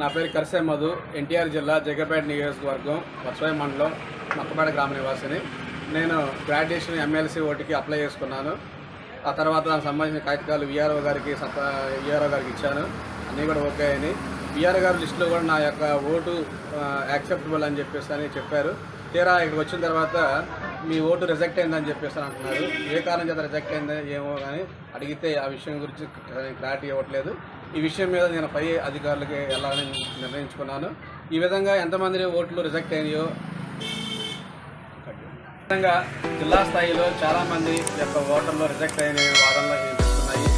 నా పేరు కరిసే మధు ఎన్టీఆర్ జిల్లా జగపేట నియోజకవర్గం వర్షాయ మండలం మక్కపేట గ్రామ నివాసిని. నేను గ్రాడ్యుయేషన్ ఎమ్మెల్సీ ఓటుకి అప్లై చేసుకున్నాను. ఆ తర్వాత దానికి సంబంధించిన కాగితాలు విఆర్ఓ గారికి సత్త విఆర్ఓ గారికి ఇచ్చాను. అన్నీ కూడా ఓకే అని విఆర్ఓ గారి లిస్టులో కూడా నా యొక్క ఓటు యాక్సెప్టబుల్ అని చెప్పేసి అని చెప్పారు. తీరా ఇక్కడికి వచ్చిన తర్వాత మీ ఓటు రిజెక్ట్ అయిందని చెప్పేసి అంటున్నారు. ఏ కారణం చేత రిజెక్ట్ అయిందో ఏమో కానీ అడిగితే ఆ విషయం గురించి క్లారిటీ ఇవ్వట్లేదు. ఈ విషయం మీద నేను పై అధికారులకి వెళ్ళాలని నిర్ణయించుకున్నాను. ఈ విధంగా ఎంతమంది ఓట్లు రిజెక్ట్ అయినాయో విధంగా జిల్లా స్థాయిలో చాలామంది యొక్క ఓటర్లు రిజెక్ట్ అయిన వాదనలు వినిపిస్తున్నాయి.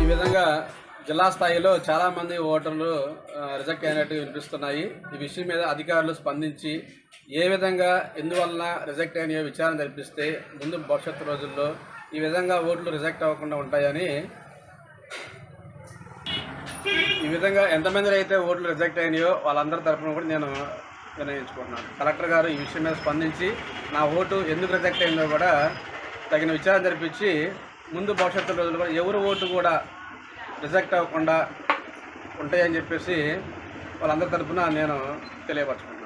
ఈ విధంగా జిల్లా స్థాయిలో చాలామంది ఓటర్లు రిజెక్ట్ అయినట్టు వినిపిస్తున్నాయి. ఈ విషయం మీద అధికారులు స్పందించి ఏ విధంగా ఎందువలన రిజెక్ట్ అయినాయో విచారణ జరిపిస్తే ముందు భవిష్యత్తు రోజుల్లో ఈ విధంగా ఓట్లు రిజెక్ట్ అవ్వకుండా ఉంటాయని ఈ విధంగా ఎంతమంది అయితే ఓట్లు రిజెక్ట్ అయినాయో వాళ్ళందరి తరఫున కూడా నేను నిర్ణయించుకుంటున్నాను. కలెక్టర్ గారు ఈ విషయం మీద స్పందించి నా ఓటు ఎందుకు రిజెక్ట్ అయిందో కూడా తగిన విచారణ జరిపించి ముందు భవిష్యత్తు రోజులు కూడా ఎవరు ఓటు కూడా రిజెక్ట్ అవ్వకుండా ఉంటాయని చెప్పేసి వాళ్ళందరి తరఫున నేను తెలియపరచుకుంటున్నాను.